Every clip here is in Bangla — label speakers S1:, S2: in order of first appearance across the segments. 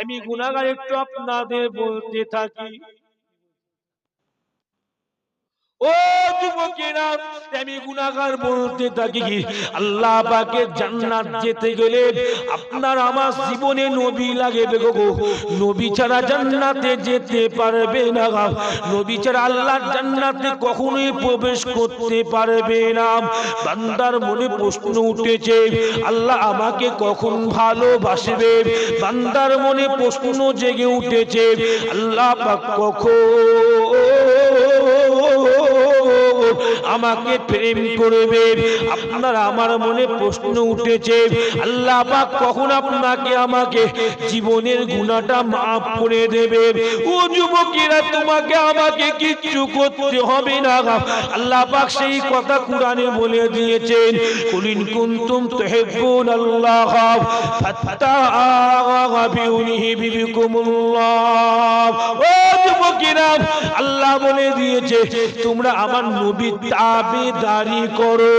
S1: আমি গুণাগার একটু আপনাদের বলতে থাকি। ও যুবকেরা, আমি গুনাহগার বলতে থাকি আল্লাহ পাকে জান্নাত যেতে গেলে আপনার আমার জীবনে নবী লাগে গো নবী ছাড়া জান্নাতে যেতে পারবে না নবী ছাড়া আল্লাহর জান্নাতে কখনোই প্রবেশ করতে পারবে না। বান্দার মনে প্রশ্ন উঠেছে, আল্লাহ আমাকে কখন ভালোবাসবে? বান্দার মনে প্রশ্ন জেগে উঠেছে, আল্লাহ পাক কখন? আমাকে প্রেম করবে। আপনার আমার মনে প্রশ্ন উঠেছে, আল্লাহ পাক কখন আপনাকে আমাকে জীবনের গুণাটা মাফ করে দেবে? ও যুবকেরা, তোমাকে আমাকে কিচ্ছু করতে হবে না আল্লাহ পাক সেই কথা কোরআনে বলে দিয়েছেন, কুলিন কুনতুম তুহিব্বুন আল্লাহ ফাত্তাবিউনিহি বিবিকুমুল্লাহ। ও যুবকেরা, আল্লাহ বলে দিয়েছে, তোমরা আমার নবী তাবেদারি করো।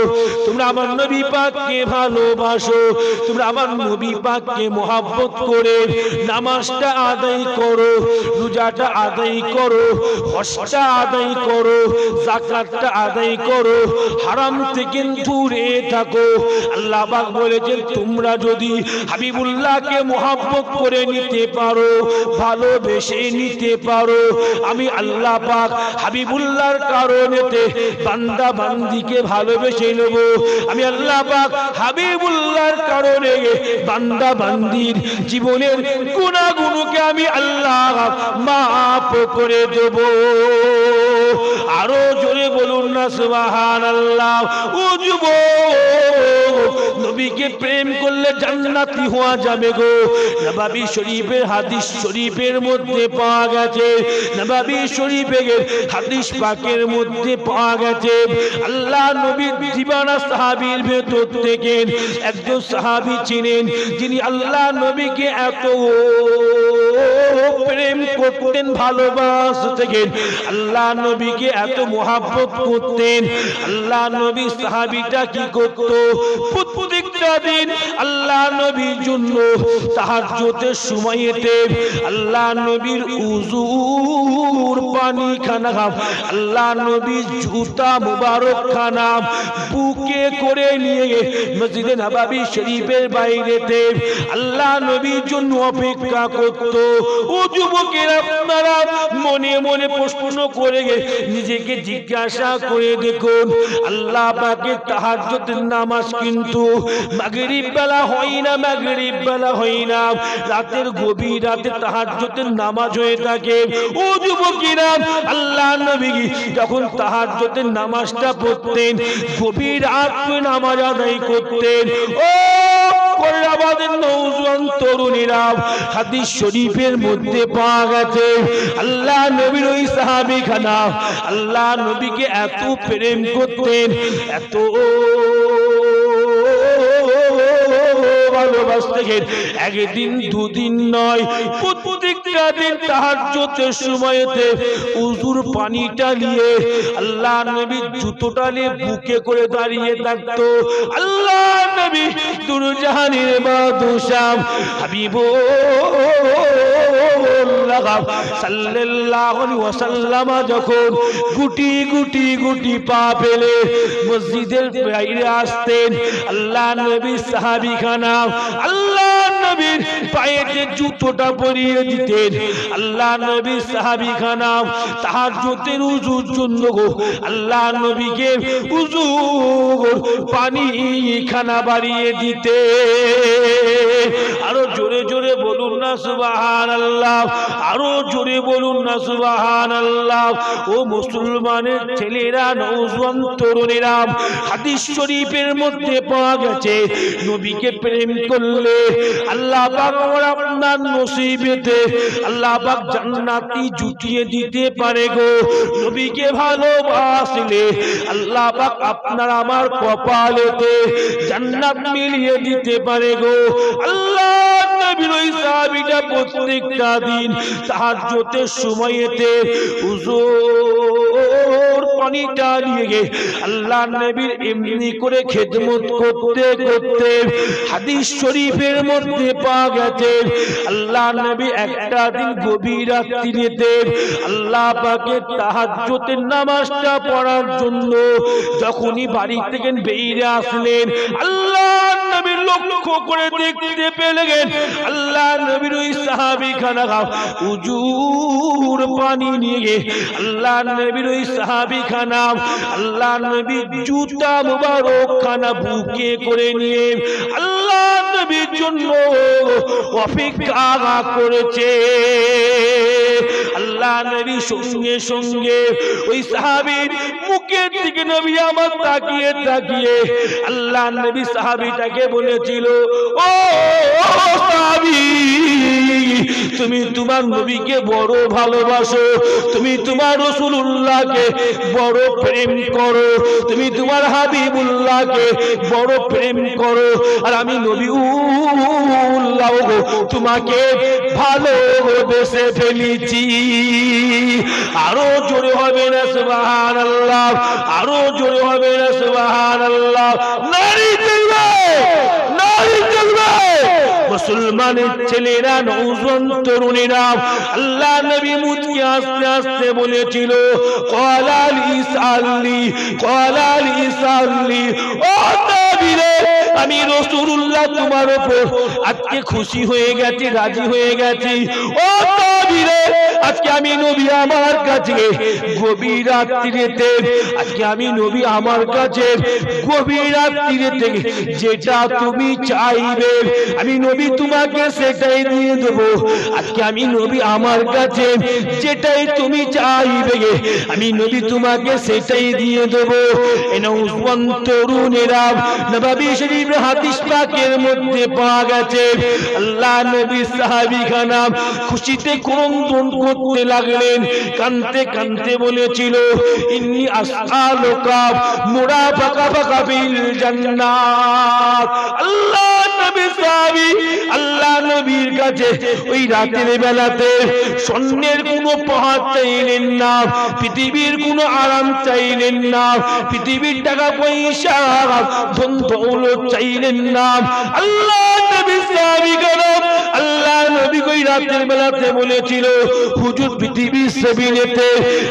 S1: তোমরা আমার নবী পাককে ভালোবাসো। তোমরা আমার নবী পাককে মোহাব্বত করে নামাজটা আদায় করো, রোজাটা আদায় করো, হজটা আদায় করো, যাকাতটা আদায় করো। হারাম থেকে দূরে থাকো। আল্লাহ পাক বলেছেন, তোমরা যদি হাবিবুল্লাহকে মোহাব্বত করে নিতে পারো, ভালোবেসে নিতে পারো, আমি আল্লাহ পাক হাবিবুল্লাহর কারণেতে বান্দা বান্দিকে ভালোবেসে নেব। আমি আল্লাহ পাক হাবিবুল্লাহর কারণে বান্দা বান্দির জীবনের গুণাগুণকে আমি আল্লাহ মাফ করে দেব। আরও জোরে বলুন না, সুবহানাল্লাহ যুব নবীকে প্রেম করলে জান্নাতি হওয়া যাবে গো। নবাবি শরীফের হাদিস শরীফের মধ্যে পাওয়া গেছে। নবাবি শরীফের হাদিস পাকের মধ্যে পাওয়া গেছে। আল্লাহ নবীর দিবানা সাহাবীর ভেতর থেকে একজন সাহাবী ছিলেন, যিনি আল্লাহ নবীকে এত প্রেম করতেন, ভালোবাসতেন, আল্লাহ নবীকে এত মোহাব্বত করতেন। আল্লাহ নবী সাহাবীটা কি করত? প্রত্যেকটা দিন। আল্লাহ নবীর জন্য করে নিয়ে অপেক্ষা করত। ও যুবকের আপনারা মনে মনে প্রশ্ন করে নিজেকে জিজ্ঞাসা করে দেখুন, আল্লাহ পাকে তাহাজ্জুদের নামাজ কিন্তু মাগরিব বেলা হয় না মাগরিব বেলা হয় না। রাতের গভীর রাতে তাহাজ্জুদের নামাজ হয়ে থাকে। ও যুবকেরা, আল্লাহ নবী যখন তাহাজ্জুদের নামাজটা পড়তেন, গভীর রাত নামাজ আদায় করতেন, ও কোরআবাদের নৌজওয়ান তরুণীরা, হাদিস শরীফের মধ্যে পাওয়া গেছে, আল্লাহ নবীর ওই সাহাবী খানা আল্লাহ নবীকে এত প্রেম করতেন, এত ভালোবাসতেন একদিন দুদিন নয় প্রত্যেকটা সময়তে উজুর পানিটা নিয়ে আল্লাহ নবীর জুতোটা নিয়ে বুকে করে দাঁড়িয়ে আল্লাহ নবী হাবিব যখন গুটি গুটি গুটি পা ফেলে মসজিদের বাইরে আসতেন, আল্লাহ নবী সাহাবি খানা আল্লাহ নবীর পায়ে যে জুতোটা পরিয়ে দিতেন আল্লাহ নবী সাহাবি খানা তাহার জোতের উজুর জন্য গো। আল্লাহ নবীকে উজু পানি খানা বাড়িয়ে দিতে। আরও জোরে জোরে বলুন না সুবাহান আল্লাহ আরও জোরে বলুন না সুবাহান আল্লাহ ও মুসলমানের ছেলেরা নৌজওয়ান তরুণীরা, হাদিস শরীফের মধ্যে পাওয়া গেছে, নবীকে প্রেম করলে আল্লাহ আপনার নসিবেতে আল্লাহ পাক জান্নাতি জুটিয়ে দিতে পারে গো। নবীকে ভালোবাসলে আল্লাহ আপনার আমার কপালেতে জান্নাত মিলিয়ে দিতে পারে গো। আল্লাহ নবীর ওই প্রত্যেকটা দিন তাহাজ্জুদের সময়েতে হুজুর পানিটা নিয়ে আল্লাহ নবীর এমনি করে খেদমত করতে করতে হাদিস শরীফের মধ্যে পাওয়া গেছে। আল্লাহ নবী একটা দিন গভীর রাত্রিতে আল্লাহ পাকে তাহাজ্জুদের নামাজটা পড়ার জন্য যখনই বাড়ি থেকে বেরিয়ে আসলেন আল্লাহ লক্ষ্য করে দেখতে পেলেন। আল্লাহ নবীর ওই সাহাবি উজুর পানি নিয়ে। আল্লাহ নবীর ওই সাহাবি খানা আল্লাহ জুতা মুবারক খানা বুকে করে নিয়ে আল্লাহ নবীর জন্য অপেক্ষা করেছে। আল্লাহ নবী সঙ্গে সঙ্গে ওই সাহাবীর মুখের দিকে নবী আমার তাকিয়ে তাকিয়ে আল্লাহ নবী সাহাবীটাকে বলেছিল, ও তুমি তোমার নবীকে বড় ভালোবাসো, তুমি তোমার রসুল্লাহকে বড় প্রেম করো, তুমি তোমার হাবিবুল্লাহকে বড় প্রেম করো, আর আমি নবী তোমাকে ভালোবেসে ফেলেছি। আরও জোরে হবে না সুবাহান আল্লাহ আরও জোরে হবে না সুবাহান আল্লাহ নারী মুসলমানের ছেলেরা নৌজন তরুণীরা, আল্লাহ নবী মুচকি আস্তে আস্তে বলেছিল, কলাল ইসাল্লি কলাল ইসাল্লি ও নবীরে আমি রসুল্লাহ তোমার উপর আজকে খুশি হয়ে গেছি, রাজি হয়ে গেছি। ও নবীরে আজকে আমি নবী আমার কাছে গভীর রাত্রিতে, আজকে আমি নবী আমার কাছে গভীর রাত্রিতে যেটা তুমি চাইবে, আমি নবী তোমাকে সেটাই দিয়ে দেব। আজকে আমি নবী আমার কাছে যেটাই তুমি চাইবে, আমি নবী তোমাকে সেটাই দিয়ে দেব। এনা উসমান তরুণেরা, নবাবি শরীফ হাদিস পাকের মধ্যে পাওয়া গেছে। আল্লাহ নবী সাহাবী খানা খুশিতে ক্রন্দন করতে লাগলেন, কানতে কানতে বলেছিল, ইন্নি আসআলুকা মুরাফাকা ফাকা বিল জান্নাত। আল্লাহ আল্লাহ নবীর কাছে ওই রাতের বেলাতে স্বর্ণের কোনো পাহাড় চাইলেন না, পৃথিবীর কোনো আরাম চাইলেন না, পৃথিবীর টাকা পয়সা ধন দৌলত চাইলেন না। আল্লাহ নবী কেন আল্লাহ নবী কই রাতের বেলাতে বলেছিল, হুজুর পৃথিবীর সেবিনেতে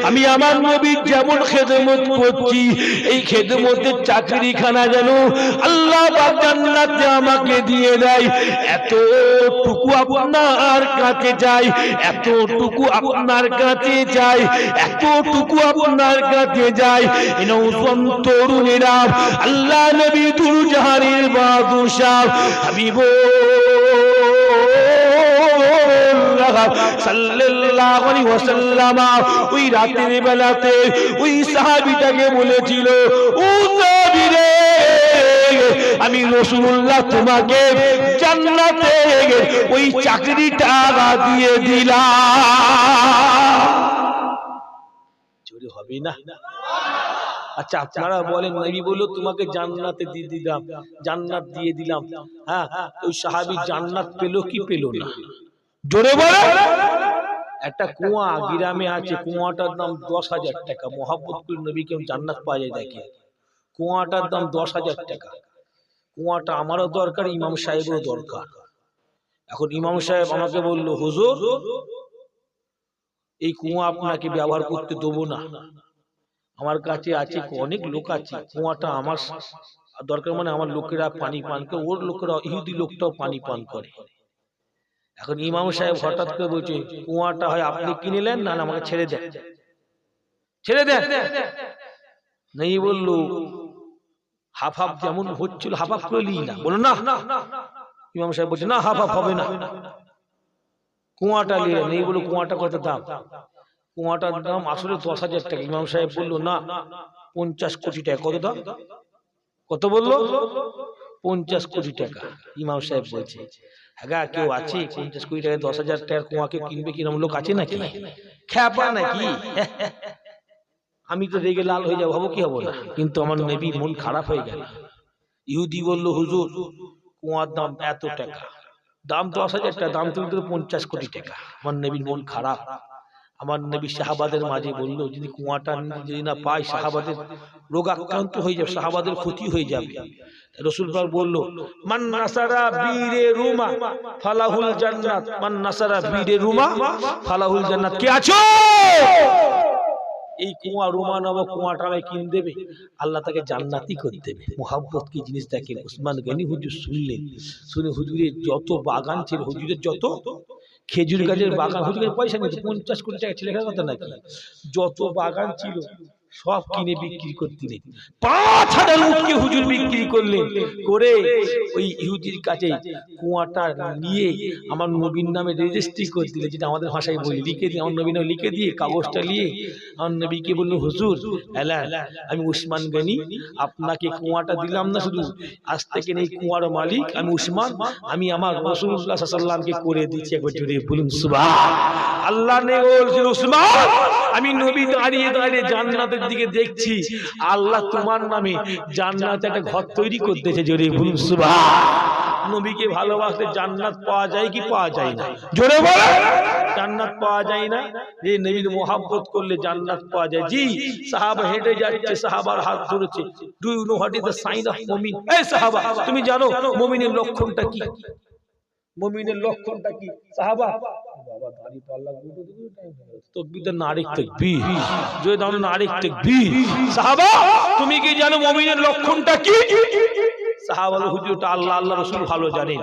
S1: আমি আমার নবীর যেমন খেদমত করছি, এই খেদমতের চাকরিখানা যেন আল্লাহ জান্নাতে আমাকে দিয়ে দেয়। এতটুকু আপনার কাছে যাই এতটুকু আপনার কাছে যাই এতটুকু আপনার কাছে যাই নৌসন তরুণেরা আল্লাহ নবী দুরজাহানের বাদশাহ হাবিব। ওই রাতের বেলাতে ওই বলেছিল আমি রসুল্লাহ তোমাকে জান্নাতে ওই চাকরিটা দিয়ে দিলাম। হবে না? আচ্ছা আপনারা বলেন, নবী তোমাকে জান্নাতে দিয়ে দিলাম, জান্নাত দিয়ে দিলাম। হ্যাঁ ওই সাহাবী জান্নাত পেল কি পেল না? জোরে বলে। একটা কুয়া গ্রামে আছে, কুয়াটার দাম দশ হাজার টাকা। মোহাম্মদপুর নবী কেউ জান্নাত পাওয়া যায় দেখে। কুয়াটার দাম দশ হাজার টাকা। কুয়াটা আমারও দরকার, ইমাম সাহেবেরও দরকার। এখন ইমাম সাহেব আমাকে বলল, হুজুর, এই কুয়া আপনাকে ব্যবহার করতে দেবো না। আমার কাছে আছে, অনেক লোক আছে। কুয়াটা আমার দরকার মানে আমার লোকেরা পানি পান করে, ওর লোকেরা ইহুদি লোকটাও পানি পান করে। এখন ইমাম সাহেব হঠাৎ করে বলছে, কুয়াটা হয় আপনি কিনেলেন না আমাকে ছেড়ে দেন। ছেড়ে দেন। নেই বলল, হাফ হাফ যেমন হচ্ছিল, হাফ হাফ করে না। বলো না। ইমাম সাহেব বলছে, না, হাফ হাফ হবে না। কুয়াটা নিয়ে নেই বলো কুয়াটা কত দাম? কুয়াটার দাম আসলে দশ হাজার টাকা। ইমাম সাহেব বলল, না, পঞ্চাশ কোটি টাকা। কত দাম? কত বলল? পঞ্চাশ কোটি টাকা। ইমাম সাহেব বলছে হ্যাঁ কেউ আছে পঞ্চাশ কোটি টাকা দশ হাজার টাকার কুয়াকে কিনবে কিরম লোক আছে নাকি? খ্যাপা নাকি? আমি তো রেগে লাল হয়ে যাব হব কি হব না? কিন্তু আমার নেবি মন খারাপ হয়ে গেল। ইহুদি বলল হুজুর কুয়ার দাম এত টাকা। দাম দশ হাজার টাকা দাম তুমি তো পঞ্চাশ কোটি টাকা। আমার নেবির মন খারাপ। আমার নবী সাহাবাদের মাঝে বলল যদি কুয়াটা যদি না পাই সাহাবাদের রোগাক্রান্ত হয়ে যাবে সাহাবাদের ক্ষতি হয়ে যাবে। রসুল বলল, মান নাসারা বীরে রুমা, ফালাহুল জান্নাত। মান নাসারা বীরে রুমা, ফালাহুল জান্নাত। কে আছো? এই কুয়া রুমা নামক কুয়াটা আমায় কিন দেবে। আল্লাহ তাকে জান্নাতি করে দেবে। মোহাব্বত কি জিনিস দেখেন? উসমান গনি হুজুর শুনলেন। শুনে হুজুরের যত বাগান ছিল, হুজুরের যত খেজুর গাছের বাগান, হুজুরের পয়সা নেই, পঞ্চাশ কোটি টাকা ছেলেখার কথা নাকি? যত বাগান ছিল সব কিনে বিক্রি করতে পাঁচ হাজার উঠকে হুজুর বিক্রি করলেন করে ওই ইহুদির কাছে কুয়াটা নিয়ে আমার নবীর নামে রেজিস্ট্রি করে দিলে, যেটা আমাদের ভাষায় বলি, লিখে দিয়ে, আমার নবীর নামে লিখে দিয়ে, কাগজটা নিয়ে আমার নবীকে বলল, হুজুর, এলা, আমি উসমান গনি, আপনাকে কুয়াটা দিলাম না শুধু, আজ থেকে নেই কুয়ার মালিক, আমি উসমান, আমি আমার রসুল্লাহ সাল্লামকে করে দিচ্ছি একবার জোরে বলুন সুবাহ আল্লাহ বলছেন উসমান আমি নবী দাঁড়িয়ে দাঁড়িয়ে জান্নাতের দিকে দেখছি। আল্লাহ তোমার নামে জান্নাতে একটা ঘর তৈরি করতেছে, জোরে বলুন সুবাহ নবীকে ভালোবাসলে জান্নাত পাওয়া যায় কি পাওয়া যায় না? জোরে বলে জান্নাত পাওয়া যায় না? যে নবীর মোহাব্বত করলে জান্নাত পাওয়া যায়। জি, সাহাবা হেঁটে যাচ্ছে, সাহাবার হাত ধরেছে। Do you know what is the sign of মুমিন। এই সাহাবা, তুমি জানো, মুমিনের লক্ষণটা কি? মুমিনের লক্ষণটা কি? সাহাবা? বাবা, দাড়ি পাল্লা নারিক দাও নারিক তাকবীর। সাহাবা, তুমি কি জানো লক্ষণটা কি? সাহাবা হুজুরটা আল্লাহ আল্লাহ রাসূল ভালো জানেন।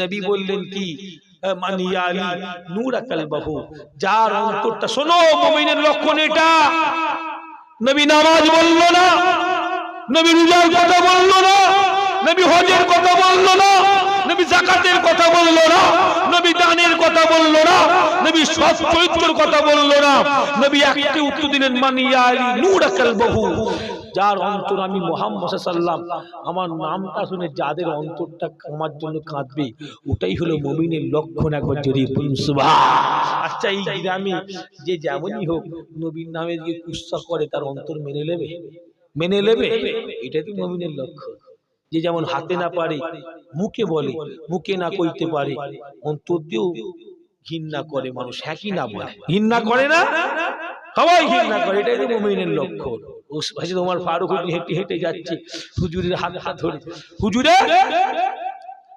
S1: নবী বললেন কি? মানিয়া আলী নূর যার অন্তরটা শোনো, মুমিনের লক্ষণ এটা। নবী নামাজ বলল না, নবী রোজার কথা বলল না, নবী হজের কথা বলল না। নবী জাকাতের কথা বলল না, নবী দানের কথা বলল না, নবী সৎ চরিত্রের কথা বলল না। নবী একটি উত্তর দিলেন মানিয়া আলী নূর কালবাহু যার অন্তর আমি মোহাম্মদ সাল্লাম আমার নামটা শুনে যাদের অন্তরটা আমার জন্য কাঁদবে, ওটাই হলো মমিনের লক্ষণ একবার জড়িয়ে পড়ুন সুবাহ আচ্ছা এই গ্রামে যে যেমনই হোক, নবীর নামে যে কুৎসা করে, তার অন্তর মেনে নেবে? মেনে নেবে? এটাই তো মমিনের লক্ষণ। যে যেমন হাতে না পারে মুখে বলে মুখে না কইতে পারে অন্তর দিয়েও ঘৃণা করে মানুষ হ্যাঁ কি না বলে। ঘৃণা করে না? সবাই ঘৃণা করে এটাই তো লক্ষ্য লক্ষণ। তোমার ফারুক হেঁটে হেঁটে যাচ্ছে হুজুরের হাত হাত ধরে। হুজুরে!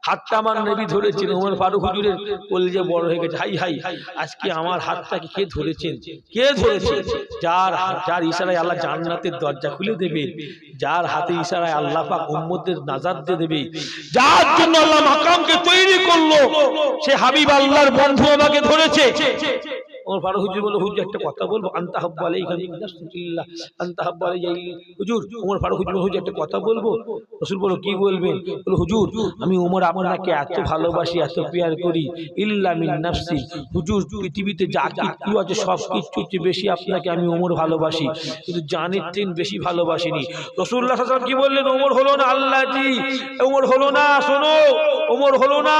S1: হাতটা আমার নবী ধরেছেন ওমর ফারুক হুজুরের কলেজে বড় হয়ে গেছে। হাই হাই আজকে আমার হাতটাকে কে ধরেছেন? কে ধরেছে যার যার ইশারায় আল্লাহ জান্নাতের দরজা খুলে দেবে যার হাতে ইশারায় আল্লাহ পাক উম্মতের নাজাত দিয়ে দেবে যার জন্য আল্লাহ মাকামকে তৈরি করল সে হাবিব আল্লাহর বন্ধু আমাকে ধরেছে। ওমর ফারুক হুজুর বলল হুজুর একটা কথা বলব। আন্তা হাব্বা আন্তা হাব্বা আলাইহি হুজুর ওমর ফারুক হুজুর হুজুর একটা কথা বলব? রাসূল বলো কি বলবেন বলো হুজুর আমি ওমর আপনাকে এত ভালোবাসি এত প্যার করি। ইল্লা মিন নাফসি। হুজুর পৃথিবীতে যা কিছু আছে সব কিছু বেশি আপনাকে আমি ওমর ভালোবাসি। কিন্তু জানের ট্রেন বেশি ভালোবাসিনি। রসুল্লাহ আলাইহি কি বললেন ওমর হলো না আল্লাহ জি। ওমর হলো না শোনো। ওমর হলো না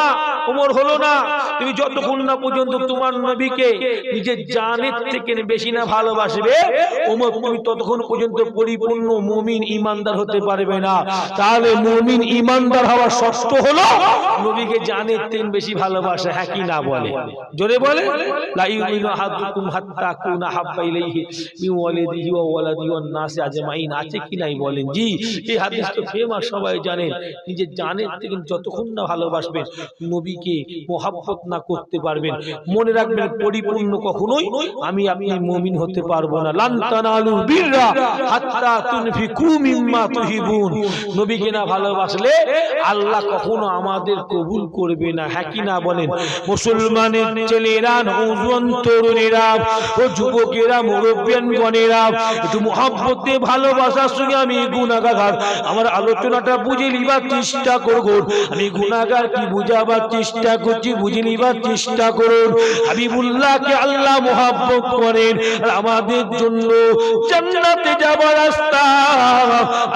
S1: ওমর হলো না। তুমি যতক্ষণ না পর্যন্ত তোমার নবীকে নিজের জানের থেকে বেশি না ভালোবাসবে তুমি ততক্ষণ পর্যন্ত পরিপূর্ণ মুমিন ইমানদার হতে পারবে না। তাহলে মুমিন ইমানদার হওয়ার শর্ত হলো নবীকে জানের থেকে বেশি ভালোবাসে হ্যাঁ কি না বলে? জোরে বলে? আছে কি নাই বলেন? জি তো ফেমাস, সবাই জানেন। নিজের থেকে যতক্ষণ না নবীকে না করতে মনে রাখবেন, পরিপূর্ণ কখনোই আমি আপনি মুমিন হতে পারব না। বিররা হাত্তা তুনফিকু মিম্মা তুহিবুন। ভালোবাসলে আল্লাহ কখনো আমাদের কবুল করবে না হ্যাঁ বলেন? মুসলমানের ছেলেরা তরুণেরা ও যুবকেরা, মুরব্বিয়ান গণেরা, একটু ভালোবাসার সঙ্গে আমি গুণাগার আমার আলোচনাটা বুঝে নিবার চেষ্টা করব। আমি গুণাগার কি বুঝাবার চেষ্টা করছি, বুঝে নিবার চেষ্টা করুন। হাবিবুল্লাহকে আল্লাহ মোহাব্বত করেন। আমাদের জন্য জান্নাতে যাবার রাস্তা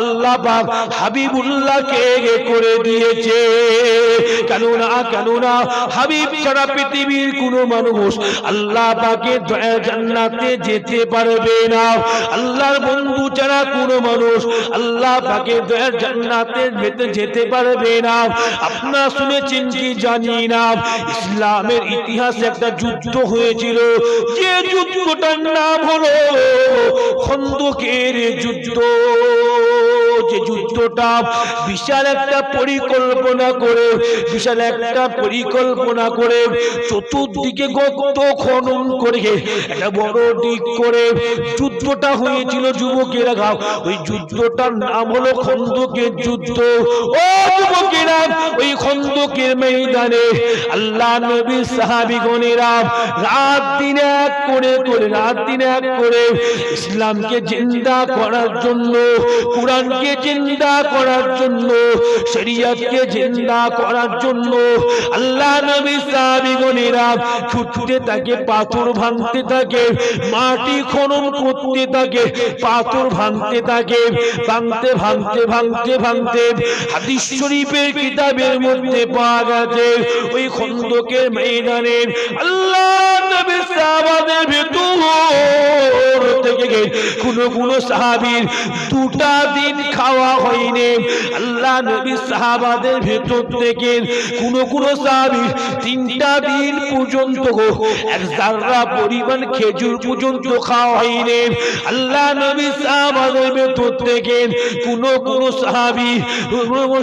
S1: আল্লাহ পাক হাবিবুল্লাহকে করে দিয়েছে। কেননা কেননা হাবিব ছাড়া পৃথিবীর কোন মানুষ আল্লাহ পাকে জান্নাতে যেতে পারবে না। আল্লাহর বন্ধু ছাড়া কোন মানুষ আল্লাহ পাকে জান্নাতে যেতে পারবে না। আপনারা শুনেছেন কি জানি না? ইসলামের ইতিহাসে একটা যুদ্ধ হয়েছিল। যে যুদ্ধটার নাম হলো খন্দকের যুদ্ধ। যে যুদ্ধটা বিশাল একটা পরিকল্পনা করে, বিশাল একটা পরিকল্পনা করে চতুর্দিকে গত খনন করে, একটা বড় দিক করে যুদ্ধটা হয়েছিল যুবকেরা গাও ওই যুদ্ধটার নাম হলো খন্দকের যুদ্ধ। ও যুবকেরা, ওই খন্দকের ময়দানে আল্লাহ নবী সাহাবিগণেরা রাত দিন এক করে করে রাত দিন এক করে ইসলামকে জিন্দা করার জন্য, কোরআনকে জিন্দা করার জন্য, শরিয়তকে জিন্দা করার জন্য, আল্লাহ নবী সাহাবিগণেরা ছুটতে থাকে, পাথর ভাঙতে থাকে, মাটি খনন করতে থাকে, পাথর ভাঙতে থাকে, ভাঙতে ভাঙতে ভাঙতে ভাঙতে হাদিস শরীফের কিতাবের মধ্যে পাওয়া গেছে, ওই খন্দকের ময়দানে আল্লাহ নবী সাহাবাদের ভেতর। দুটা দিন খাওয়া হয়নি। আল্লাহ নবী সাহাবাদের ভেতর থেকে তিনটা দিন পর্যন্ত এক জাররা পরিমাণ খেজুর পর্যন্ত খাওয়া হয়নি। আল্লাহ নবী সাহাবাদের ভেতর থেকে সাহাবী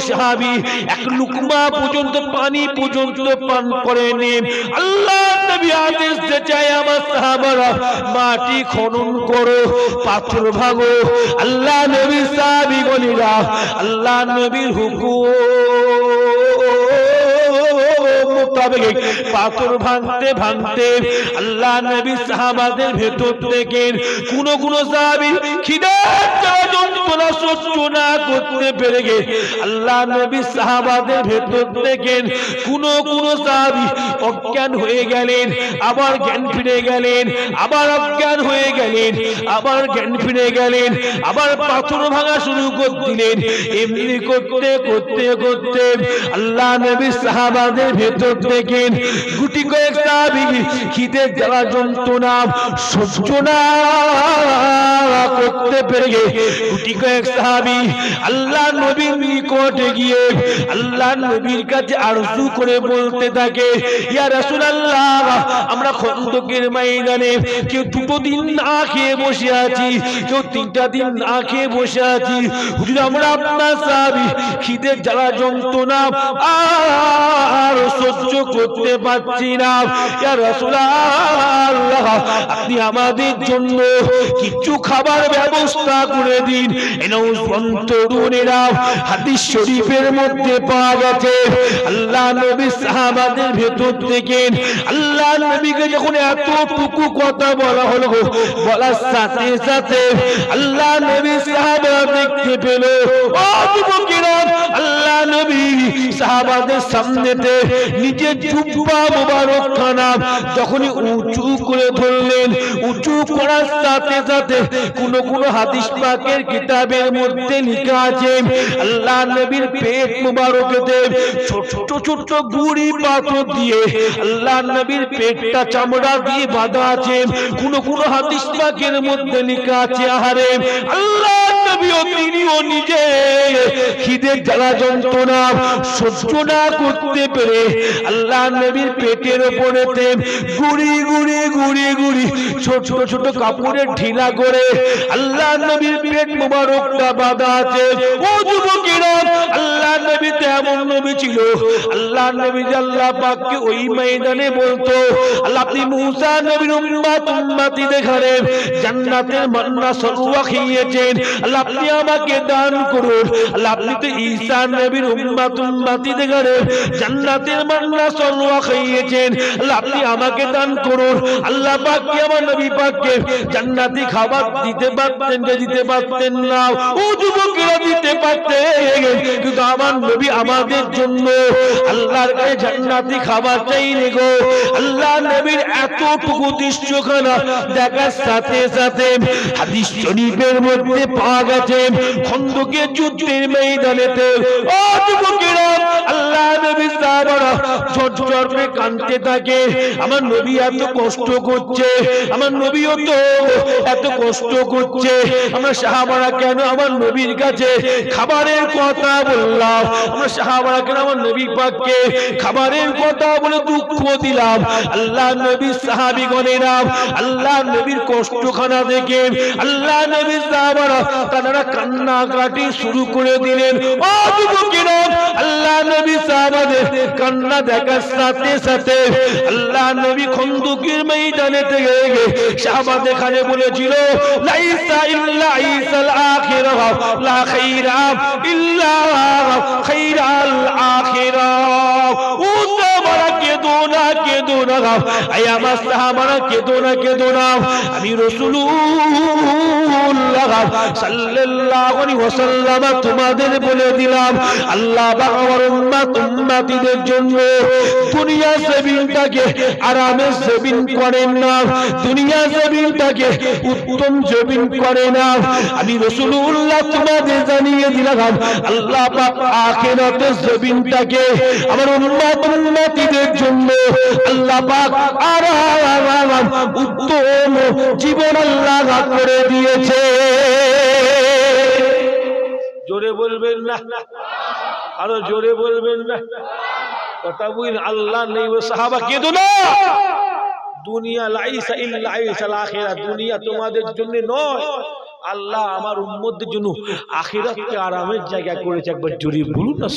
S1: সাহাবী এক লুকমা পর্যন্ত, পানি পর্যন্ত পান করেনি। আল্লাহ নবী আদেশ চাই আমার সাহাবারা, মাটি খনন করো পাথর ভাঙো। আল্লাহ নবী সাহাবী গলিরা আল্লাহ নবীর হুকুম। মোতাবেক পাথর ভাঙতে ভাঙতে আল্লাহ নবী সাহাবাদের ভেতর থেকে কোন কোন সাহাবী খিদার যন্ত্রণা সহ্য না করতে পেরে গে আল্লাহ নবী সাহাবাদের ভেতর থেকে কোন কোন সাহাবী অজ্ঞান হয়ে গেলেন আবার জ্ঞান ফিরে গেলেন আবার অজ্ঞান হয়ে গেলেন আবার জ্ঞান ফিরে গেলেন আবার পাথর ভাঙা শুরু করে দিলেন। এমনি করতে করতে করতে আল্লাহ নবী সাহাবাদের ভেতর থেকে গুটি কয়েক সাহাবী খিদে জ্বালা যন্ত্রণা সহ্য না করতে পেরে গুটি কয়েক সাহাবী আল্লাহ নবীর নিকটে গিয়ে, আল্লাহ নবীর কাছে আরজু করে বলতে থাকে, ইয়া রাসূলুল্লাহ, আমরা খন্দকের ময়দানে কেউ দুটো দিন না খেয়ে বসে আছি, কেউ তিনটা দিন না খেয়ে বসে আছি, হুজুর, আমরা আপনার সাহাবী খিদে জ্বালা যন্ত্রণা আর সহ্য করতে পারছি না। আপনি আমাদের জন্য কিছু খাবার ব্যবস্থা করে দিন। তরুণেরা শরীফের মধ্যে পাওয়া গেছে। আল্লাহ নবী সাহাবাদের ভেতর থেকে, আল্লাহ নবীকে যখন এতটুকু কথা বলা হলো, বলার সাথে সাথে আল্লাহ নবী সাহাবা দেখতে পেল আল্লাহ নবী সাহাবাদের সামনেতে নিজের জুব্বা মোবারক খানা যখনই উঁচু করে ধরলেন, উঁচু করার সাথে সাথে কোন কোন হাদিস পাকের কিতাবের মধ্যে লেখা আছে, আল্লাহ নবীর পেট মুবারকেতে ছোট ছোট গুড়ি পাথর দিয়ে আল্লাহ নবীর পেটটা চামড়া দিয়ে বাঁধা আছে, কোন কোন হাদিস পাকের মধ্যে লেখা আছে, আহারে, আল্লাহ নবীও তিনিও নিজে। খিদের জ্বালা যন্ত্রণা সহ্য না করতে পেরে আল্লাহ নবীর পেটের উপরেতে গুড়ি গুড়ি গুড়ি গুড়ি ছোট ছোট কাপড়ের ঢিলা করে আল্লাহ নবীর পেট মোবারকটা বাঁধা আছে। ও যুবকেরা, আল্লাহ নবী তেমন নবী ছিল। আল্লাহ নবী আল্লাহ পাককে ওই ময়দানে বলতো, আল্লাহ আপনি মুসা নবীর উম্মত উম্মতি দেখারে জান্নাতের মান্না সরুয়া খেয়েছেন আল্লাহ আপনি আমাকে দান করুন। আল্লাহ আপনি তো ঈসা নবীর উম্মত উম্মতি দেখারে জান্নাতের মান্না সরুয়া খাইয়েছেন। আল্লাহ আপনি আমাকে দান করুন। আল্লাহ পাককে আমার নবী পাককে জান্নাতি খাবার দিতে পারতেন যে দিতে পারতেন না? ও যুবকেরা দিতে পারতেন। কিন্তু আমার নবী আমাদের জন্য আল্লাহর কাছে জান্নাতি খাবার চাইনি গো। আল্লাহ নবীর এতটুকু দৃশ্যখানা দেখার সাথে সাথে হাদিস শরীফের মধ্যে পাওয়া গেছে খন্দকের যুদ্ধের ময়দানেতে। ও যুবকেরা, আল্লাহ নবী সাহাবারা ঝরঝর করে কাঁদতে থাকে। আমার নবী এত কষ্ট করছে, আমার নবীও তো এত কষ্ট করছে। আমরা সাহাবারা কেন আমার নবীর কাছে খাবারের কথা বললাম? আমরা সাহাবারা কেন আমার নবী পাককে খাবারের কথা বলে দুঃখ দিলাম? আল্লাহ নবী সাহাবিগণেরা, আল্লাহ নবীর কষ্টখানা দেখে, আল্লাহ নবী সাহাবারা তারা কান্নাকাটি শুরু করে দিলেন। ও যুবকেরা আল্লাহ নবী সাহাবাদের কান্না দেখার সাথে সাথে আল্লাহ নবী খন্দুকের ময়দানে থেকে সাহাবাদ এখানে বলেছিল, লাইসা ইল্লা ঈসাল আখিরাহ লা খাইরা ইল্লা খাইরাল আখিরাহ ও তোমাদের বলে দিলাম, আল্লাহ উম্মতিদের জন্য দুনিয়া জমিনটাকে আরামের জমিন করেন না দুনিয়া জমিনটাকে উত্তম জমিন করে না। আমি রসুল্লাহ তোমাদের জানিয়ে দিলাম, আল্লাহ পাক জমিনটাকে আমার উম্মত উম্মতিদের জন্য উত্তম জীবন আল্লাহ করে দিয়েছে। জোরে বলবেন না? আরও জোরে বলবেন না? কথা বুঝলেন আল্লাহ নেই সাহাবা কেঁদো না। দুনিয়া দুনিয়া তোমাদের জন্য নয়। আল্লাহ আমার উম্মতদের জন্য আখিরাতকে আরামের জায়গা করেছে। একবার জোরে বলুন না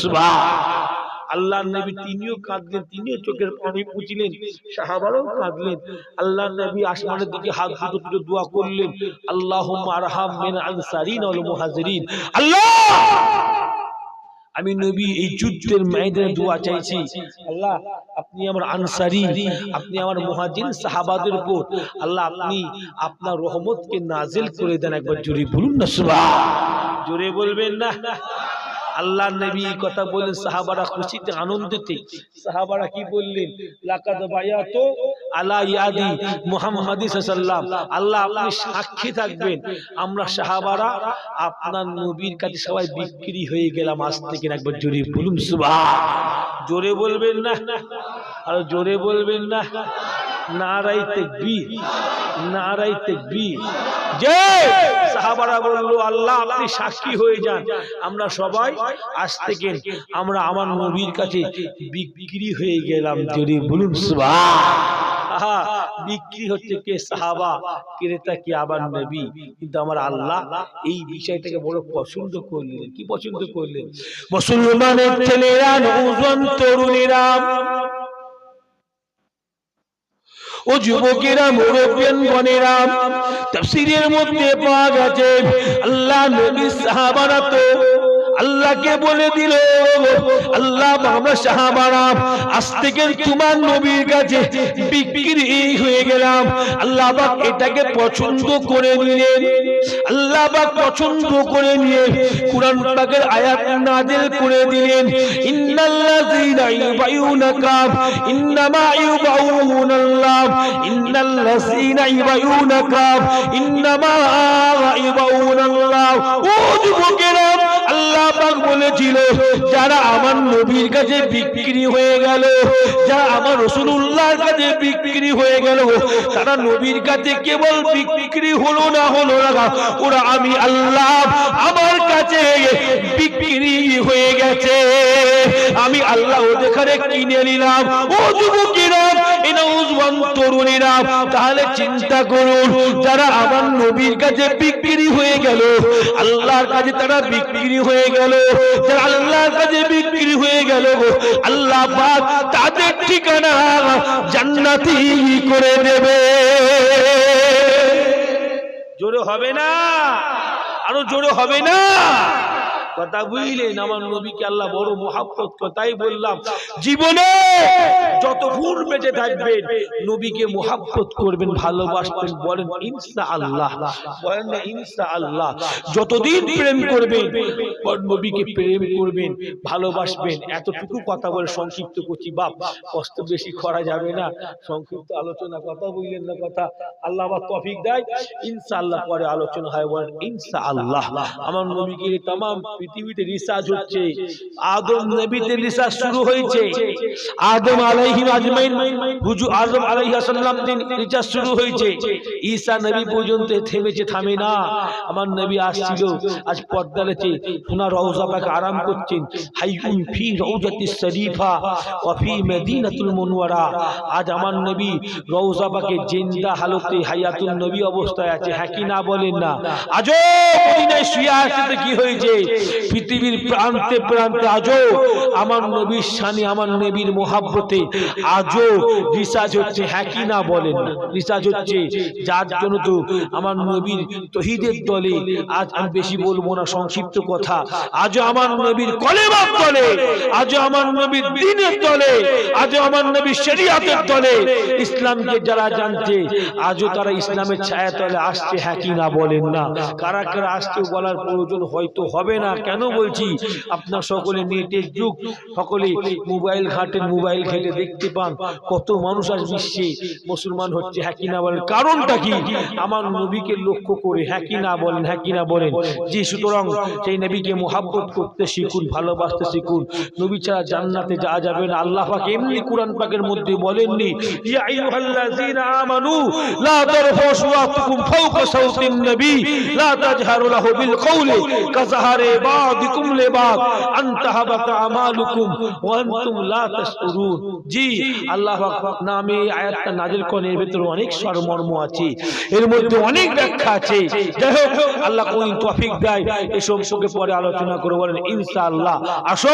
S1: আল্লাহ নবী তিনিও কাঁদলেন, তিনিও চোখের পানি পুছিলেন সাহাবারও কাঁদলেন। আল্লাহ নবী আসমানের দিকে হাত দুটো তুলে দোয়া করলেন আল্লাহ আরহাম আনসারিন মুহাজিরিন। আল্লাহ! আমি নবী, এই যুদ্ধের ময়দানে দোয়া চাইছি। আল্লাহ, আপনি আমার আনসারি, আপনি আমার মুহাজির সাহাবাদের উপর, আল্লাহ, আপনি আপনার রহমতকে নাজিল করে দেন। একবার জোরে বলুন না, সুবহান। জোরে বলবেন না। আল্লাহ নবী কথা বললেন সাহাবারা খুশিতে, আনন্দিতে, সাহাবারা কি বললেন? লাকাদ বায়াতো আলা ইয়াদি মুহাম্মাদি সাল্লাম আল্লাহ আপনি সাক্ষী থাকবেন। আমরা সাহাবারা আপনার নবীর কাছে সবাই বিক্রি হয়ে গেলাম, আজ থেকে একবার জোরে বলুন সুবহান জোরে বলবেন না? আর জোরে বলবেন না? নারাই তাকবীর। নারাই তাকবীর। যে সাহাবারা বলল আল্লাহ আপনি সাক্ষী হয়ে যান। আমরা সবাই আজ থেকে আমরা আমার নবীর কাছে বিক্রি হয়ে গেলাম। যদি বলুন আহা বিক্রি হচ্ছে কে? সাহাবা ক্রেতা কে আবার নবী? কিন্তু আমার আল্লাহ এই বিষয়টাকে বড় পছন্দ করলেন। কি পছন্দ করলেন? মুসলমানের ছেলেরা নৌজন তরুণীরা ও যুবকেরা মুরব্বিয়ান রাম তাফসীরের মধ্যে পাওয়া গেছে আল্লাহ নবী সাহাবারা তো আল্লাহকে বলে দিল, আল্লাহ আমরা সাহাবারা আজ থেকে তোমার নবীর কাছে বিক্রি হয়ে গেলাম। আল্লাহ পাক এটাকে পছন্দ করে নিলেন। আল্লাহ পাক পছন্দ করে নিয়ে কুরআন পাকের আয়াত নাযিল করে দিলেন। ইন্নাল্লাযীনা ইউবাইউনাকা, ইন্নামা ইউবাউনাল্লাহ, ইন্নাল্লাযীনা ইউবাইউনাকা, ইন্নামা ইউবাউনাল্লাহ। ও যুবকেরা, আল্লাহ পাক বলেছিল, যারা আমার নবীর কাছে বিক্রি হয়ে গেল, যারা আমার রসুল্লাহর কাছে বিক্রি হয়ে গেল, তারা নবীর কাছে কেবল বিক্রি হলো না হলো না। ওরা আমি আল্লাহ আমার কাছে বিক্রি হয়ে গেছে। আমি আল্লাহ ওদের কিনে নিলাম। ও যুবকেরা এটা তরুণীরা তাহলে চিন্তা করুন, যারা আমার নবীর কাছে বিক্রি হয়ে গেল, আল্লাহর কাছে তারা বিক্রি হয়ে গেল, যারা আল্লাহর কাছে বিক্রি হয়ে গেল আল্লাহ পাক তাদের ঠিকানা জান্নাতি করে দেবে। জোরে হবে না? আরও জোরে হবে না? কথা বুঝলেন আমার নবীকে আল্লাহ বড় মহাব্বত করে তাই বললাম, জীবনে যত ঘুর বেঁচে থাকবেন, নবীকে মহাব্বত করবেন, ভালোবাসবেন, বলেন ইনসা আল্লাহ বলেন না ইনসা আল্লাহ যতদিন প্রেম করবেন নবীকে প্রেম করবেন, ভালোবাসবেন, এতটুকু কথা বলে সংক্ষিপ্ত করছি, বাপ, কষ্ট বেশি করা যাবে না, সংক্ষিপ্ত আলোচনা, কথা বললেন না কথা, আল্লাহ আবার তফিক দেয়, ইনশাআল্লাহ পরে আলোচনা হয়, বলেন ইনশাআল্লাহ, আমার নবীকে তাম পৃথিবীতে রিসার্চ হচ্ছে। আদম নবীতে রিসার্চ শুরু হয়েছে। আদম আলাইহি আজমাইন হুজুর আদম আলাইহি সাল্লাম দিন রিসার্চ শুরু হয়েছে। ঈসা নবী পর্যন্ত থেমেছে, থামে না। আমার নবী আসছিল, আজ পর্দা লেছে সোনা রওজা পাকে আরাম করছেন। হাইউন ফি রওজাতি শরীফা ওয়া ফি মদিনাতুল মুনওয়ারা। আজ আমার নবী রওজা পাকে জিন্দা হালতে হায়াতুল নবী অবস্থায় আছে। হ্যাঁ কি না বলেন না। আজও মদিনায় শুয়ে আসতে কি হয়েছে? পৃথিবীর প্রান্তে প্রান্তে আজও আমার নবীর শানে, আমার নবীর মোহাব্বতে আজও রিসার্চ হচ্ছে হ্যাঁ কি না বলেন? না রিসার্চ হচ্ছে, যার জন্য তো আমার নবীর তহিদের দলে আজ আমি বেশি বলব না, সংক্ষিপ্ত কথা। আজও আমার নবীর কলেমার দলে আজও আমার নবীর দিনের দলে আজও আমার নবীর শরিয়াতের দলে ইসলামকে যারা জানছে, আজও তারা ইসলামের ছায়া তলে আসছে হ্যাঁ কি না বলেন না? কারা কারা আসছে বলার প্রয়োজন হয়তো হবে না। কেন বলছি? আপনার সকলে নেটের যুগ। সকলে মোবাইল ঘাটেন মোবাইল ঘেটে দেখতে পান। কত মানুষ আজ বিশ্বে মুসলমান হচ্ছে। হ্যাঁ কি না বলেন? কারণটা কি? আমার নবীকে লক্ষ্য করে হ্যাঁ কি না বলেন হ্যাঁ কি না বলেন? জি সুতরাং সেই নবীকে মোহাব্বত করতে শিখুন, ভালোবাসতে শিখুন। নবী ছাড়া জান্নাতে যাওয়া যাবে না। আল্লাহ পাক এমনি কোরআন পাকের মধ্যে বলেননি, ইয়া বাদিকুম লিবাদ আন তাহাবাতা আমালুকুম ওয়া আনতুম লা তাশউরুন জি, আল্লাহ পাক নামে আয়াতটা নাজিল করেন। এর ভিতরে অনেক সারমর্ম আছে। এর মধ্যে অনেক ব্যাখ্যা আছে। যাই হোক, আল্লাহ কোন তৌফিক দেয়। এই সম্পর্কে পরে আলোচনা করে বলেন, ইনশাআল্লাহ। আসো,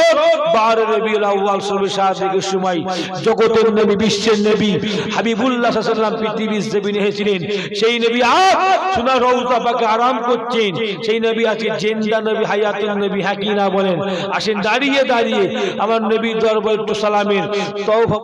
S1: বারে রবিউল আউয়াল সবে শাহাদাতের সময় জগতের নবী, বিশ্বের নবী হাবিবুল্লাহ সাল্লাল্লাহু আলাইহি সাল্লাম পৃথিবীর জমিনে এসেছিলেন। সেই নবী আজ সোনা রওজা পাকে আরাম করছেন। সেই নবী আছে জিন্দা নবী হায়াতুন নবী হাকিনা বলেন আসেন দাঁড়িয়ে দাঁড়িয়ে আমার নবী দরবার একটু সালামের তওবা